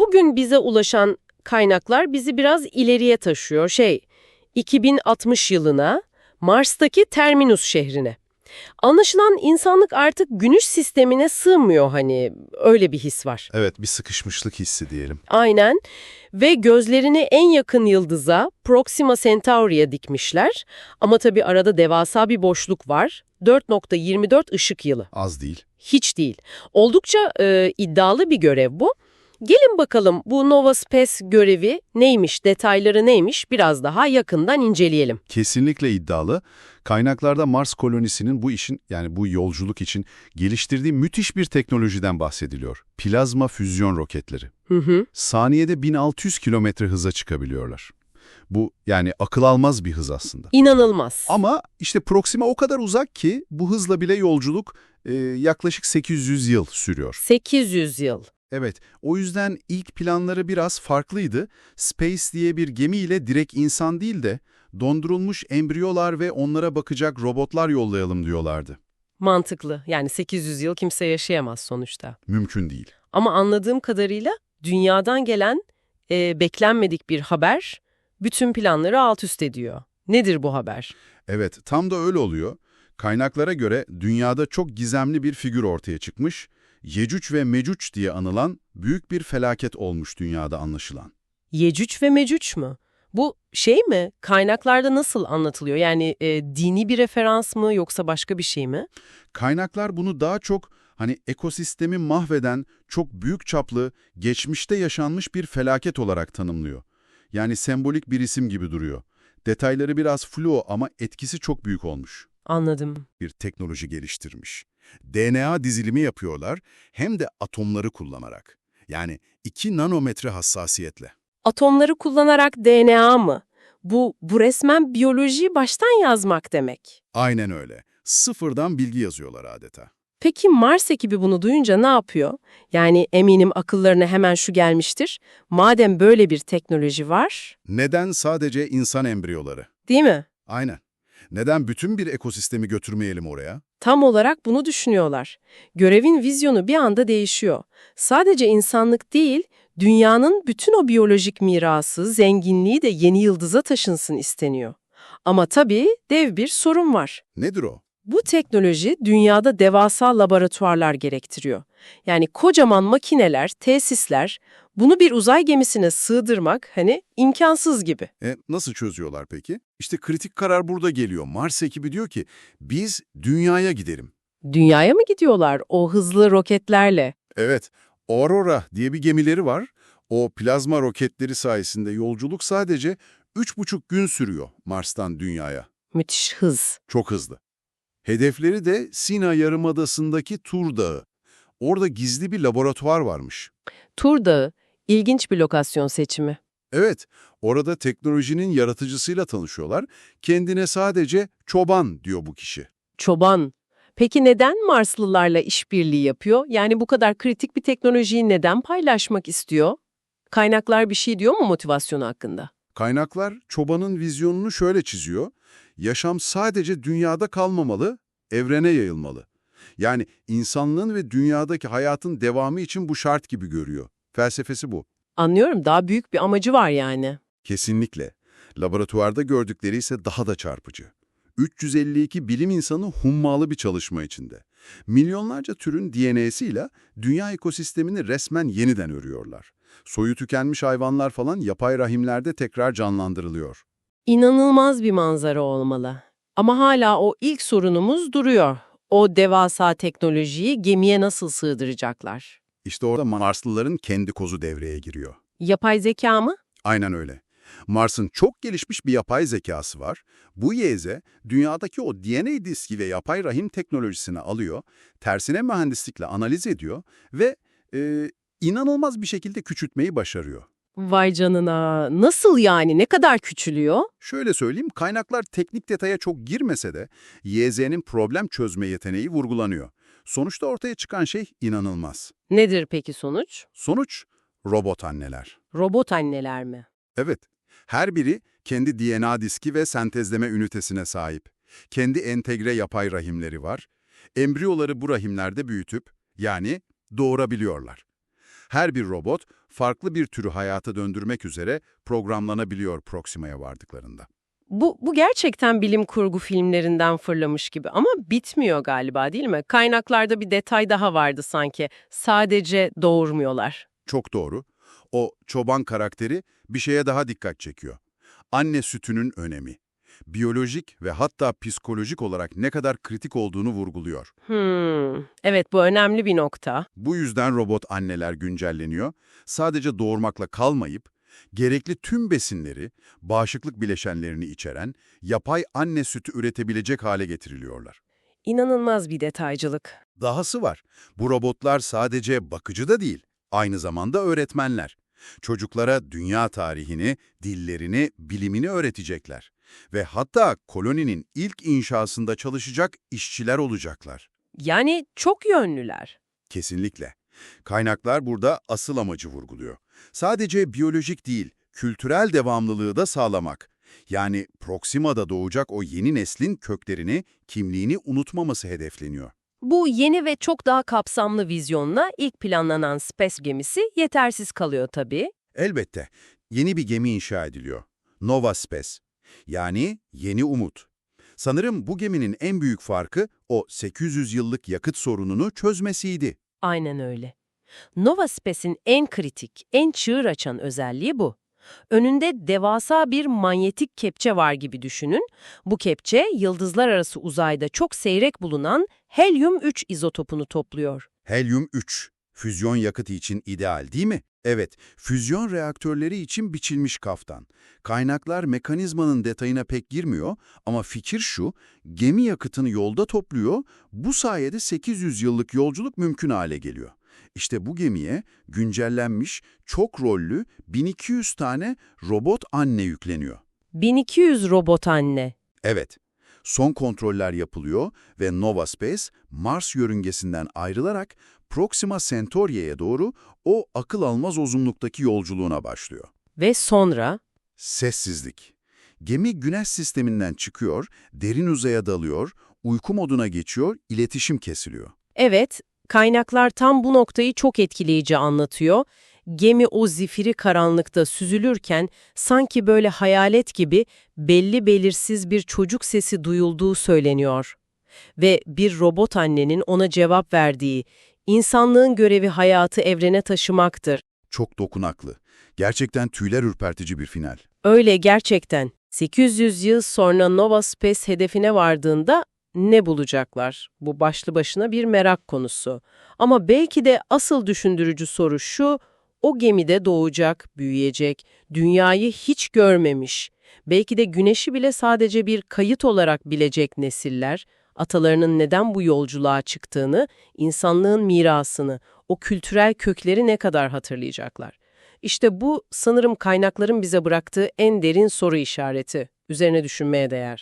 bugün bize ulaşan kaynaklar bizi biraz ileriye taşıyor. Şey, 2060 yılına, Mars'taki Terminus şehrine. Anlaşılan insanlık artık güneş sistemine sığmıyor hani, öyle bir his var. Evet, bir sıkışmışlık hissi diyelim. Aynen ve gözlerini en yakın yıldıza Proxima Centauri'ye dikmişler. Ama tabii arada devasa bir boşluk var. 4.24 ışık yılı. Az değil. Hiç değil. Oldukça e, iddialı bir görev bu. Gelin bakalım bu Nova Space görevi neymiş, detayları neymiş biraz daha yakından inceleyelim. Kesinlikle iddialı. Kaynaklarda Mars kolonisinin bu işin yani bu yolculuk için geliştirdiği müthiş bir teknolojiden bahsediliyor. Plazma füzyon roketleri. Hı hı. Saniyede 1600 kilometre hıza çıkabiliyorlar. Bu yani akıl almaz bir hız aslında. İnanılmaz. Ama işte Proxima o kadar uzak ki bu hızla bile yolculuk e, yaklaşık 800 yıl sürüyor. 800 yıl. Evet, o yüzden ilk planları biraz farklıydı. Space diye bir gemiyle direkt insan değil de dondurulmuş embriyolar ve onlara bakacak robotlar yollayalım diyorlardı. Mantıklı. Yani 800 yıl kimse yaşayamaz sonuçta. Mümkün değil. Ama anladığım kadarıyla dünyadan gelen e, beklenmedik bir haber bütün planları alt üst ediyor. Nedir bu haber? Evet, tam da öyle oluyor. Kaynaklara göre dünyada çok gizemli bir figür ortaya çıkmış. Yecüc ve Mecüc diye anılan büyük bir felaket olmuş dünyada anlaşılan. Yecüc ve Mecüc mü? Bu şey mi? Kaynaklarda nasıl anlatılıyor? Yani e, dini bir referans mı yoksa başka bir şey mi? Kaynaklar bunu daha çok hani ekosistemi mahveden çok büyük çaplı, geçmişte yaşanmış bir felaket olarak tanımlıyor. Yani sembolik bir isim gibi duruyor. Detayları biraz flu ama etkisi çok büyük olmuş. Anladım. Bir teknoloji geliştirmiş. DNA dizilimi yapıyorlar hem de atomları kullanarak. Yani 2 nanometre hassasiyetle. Atomları kullanarak DNA mı? Bu, bu resmen biyolojiyi baştan yazmak demek. Aynen öyle. Sıfırdan bilgi yazıyorlar adeta. Peki Mars ekibi bunu duyunca ne yapıyor? Yani eminim akıllarına hemen şu gelmiştir. Madem böyle bir teknoloji var, Neden sadece insan embriyoları? değil mi? Aynen. Neden bütün bir ekosistemi götürmeyelim oraya? Tam olarak bunu düşünüyorlar. Görevin vizyonu bir anda değişiyor. Sadece insanlık değil, dünyanın bütün o biyolojik mirası, zenginliği de yeni yıldıza taşınsın isteniyor. Ama tabii dev bir sorun var. Nedir o? Bu teknoloji dünyada devasa laboratuvarlar gerektiriyor. Yani kocaman makineler, tesisler, bunu bir uzay gemisine sığdırmak hani imkansız gibi. E, nasıl çözüyorlar peki? İşte kritik karar burada geliyor. Mars ekibi diyor ki biz dünyaya gidelim. Dünyaya mı gidiyorlar o hızlı roketlerle? Evet, Aurora diye bir gemileri var. O plazma roketleri sayesinde yolculuk sadece 3,5 gün sürüyor Mars'tan dünyaya. Müthiş hız. Çok hızlı. Hedefleri de Sina Yarımadası'ndaki Tur Dağı. Orada gizli bir laboratuvar varmış. Tur Dağı, ilginç bir lokasyon seçimi. Evet, orada teknolojinin yaratıcısıyla tanışıyorlar. Kendine sadece çoban diyor bu kişi. Çoban. Peki neden Marslılarla işbirliği yapıyor? Yani bu kadar kritik bir teknolojiyi neden paylaşmak istiyor? Kaynaklar bir şey diyor mu motivasyonu hakkında? Kaynaklar çobanın vizyonunu şöyle çiziyor. Yaşam sadece dünyada kalmamalı, evrene yayılmalı. Yani insanlığın ve dünyadaki hayatın devamı için bu şart gibi görüyor. Felsefesi bu. Anlıyorum, daha büyük bir amacı var yani. Kesinlikle. Laboratuvarda gördükleri ise daha da çarpıcı. 352 bilim insanı hummalı bir çalışma içinde. Milyonlarca türün DNA'sıyla dünya ekosistemini resmen yeniden örüyorlar. Soyu tükenmiş hayvanlar falan yapay rahimlerde tekrar canlandırılıyor. İnanılmaz bir manzara olmalı. Ama hala o ilk sorunumuz duruyor. O devasa teknolojiyi gemiye nasıl sığdıracaklar? İşte orada Marslıların kendi kozu devreye giriyor. Yapay zeka mı? Aynen öyle. Mars'ın çok gelişmiş bir yapay zekası var. Bu YZ, dünyadaki o DNA diski ve yapay rahim teknolojisini alıyor, tersine mühendislikle analiz ediyor ve e, inanılmaz bir şekilde küçültmeyi başarıyor. Vay canına. Nasıl yani? Ne kadar küçülüyor? Şöyle söyleyeyim, kaynaklar teknik detaya çok girmese de YZ'nin problem çözme yeteneği vurgulanıyor. Sonuçta ortaya çıkan şey inanılmaz. Nedir peki sonuç? Sonuç, robot anneler. Robot anneler mi? Evet, her biri kendi DNA diski ve sentezleme ünitesine sahip. Kendi entegre yapay rahimleri var. Embriyoları bu rahimlerde büyütüp, yani doğurabiliyorlar. Her bir robot farklı bir türü hayata döndürmek üzere programlanabiliyor Proxima'ya vardıklarında. Bu, bu gerçekten bilim kurgu filmlerinden fırlamış gibi ama bitmiyor galiba değil mi? Kaynaklarda bir detay daha vardı sanki. Sadece doğurmuyorlar. Çok doğru. O çoban karakteri bir şeye daha dikkat çekiyor. Anne sütünün önemi. Biyolojik ve hatta psikolojik olarak ne kadar kritik olduğunu vurguluyor. Hmm, evet bu önemli bir nokta. Bu yüzden robot anneler güncelleniyor. Sadece doğurmakla kalmayıp, gerekli tüm besinleri, bağışıklık bileşenlerini içeren yapay anne sütü üretebilecek hale getiriliyorlar. İnanılmaz bir detaycılık. Dahası var. Bu robotlar sadece bakıcı da değil, aynı zamanda öğretmenler. Çocuklara dünya tarihini, dillerini, bilimini öğretecekler. Ve hatta koloninin ilk inşasında çalışacak işçiler olacaklar. Yani çok yönlüler. Kesinlikle. Kaynaklar burada asıl amacı vurguluyor. Sadece biyolojik değil, kültürel devamlılığı da sağlamak. Yani Proxima'da doğacak o yeni neslin köklerini, kimliğini unutmaması hedefleniyor. Bu yeni ve çok daha kapsamlı vizyonla ilk planlanan Space gemisi yetersiz kalıyor tabii. Elbette yeni bir gemi inşa ediliyor. Nova Space. Yani yeni umut. Sanırım bu geminin en büyük farkı o 800 yıllık yakıt sorununu çözmesiydi. Aynen öyle. Nova Space'in en kritik, en çığır açan özelliği bu. Önünde devasa bir manyetik kepçe var gibi düşünün. Bu kepçe yıldızlar arası uzayda çok seyrek bulunan helyum-3 izotopunu topluyor. Helyum-3, füzyon yakıtı için ideal değil mi? Evet, füzyon reaktörleri için biçilmiş kaftan. Kaynaklar mekanizmanın detayına pek girmiyor ama fikir şu, gemi yakıtını yolda topluyor, bu sayede 800 yıllık yolculuk mümkün hale geliyor. İşte bu gemiye güncellenmiş, çok rollü 1200 tane robot anne yükleniyor. 1200 robot anne. Evet, son kontroller yapılıyor ve Nova Space, Mars yörüngesinden ayrılarak Proxima Centauri'ye doğru o akıl almaz uzunluktaki yolculuğuna başlıyor. Ve sonra Sessizlik. Gemi güneş sisteminden çıkıyor, derin uzaya dalıyor, uyku moduna geçiyor, iletişim kesiliyor. Evet, kaynaklar tam bu noktayı çok etkileyici anlatıyor. Gemi o zifiri karanlıkta süzülürken sanki böyle hayalet gibi belli belirsiz bir çocuk sesi duyulduğu söyleniyor. Ve bir robot annenin ona cevap verdiği, insanlığın görevi hayatı evrene taşımaktır. Çok dokunaklı. Gerçekten tüyler ürpertici bir final. Öyle gerçekten. 800 yıl sonra Nova Space hedefine vardığında ne bulacaklar? Bu başlı başına bir merak konusu. Ama belki de asıl düşündürücü soru şu, o gemide doğacak, büyüyecek, dünyayı hiç görmemiş, belki de güneşi bile sadece bir kayıt olarak bilecek nesiller, atalarının neden bu yolculuğa çıktığını, insanlığın mirasını, o kültürel kökleri ne kadar hatırlayacaklar. İşte bu sanırım kaynakların bize bıraktığı en derin soru işareti. Üzerine düşünmeye değer.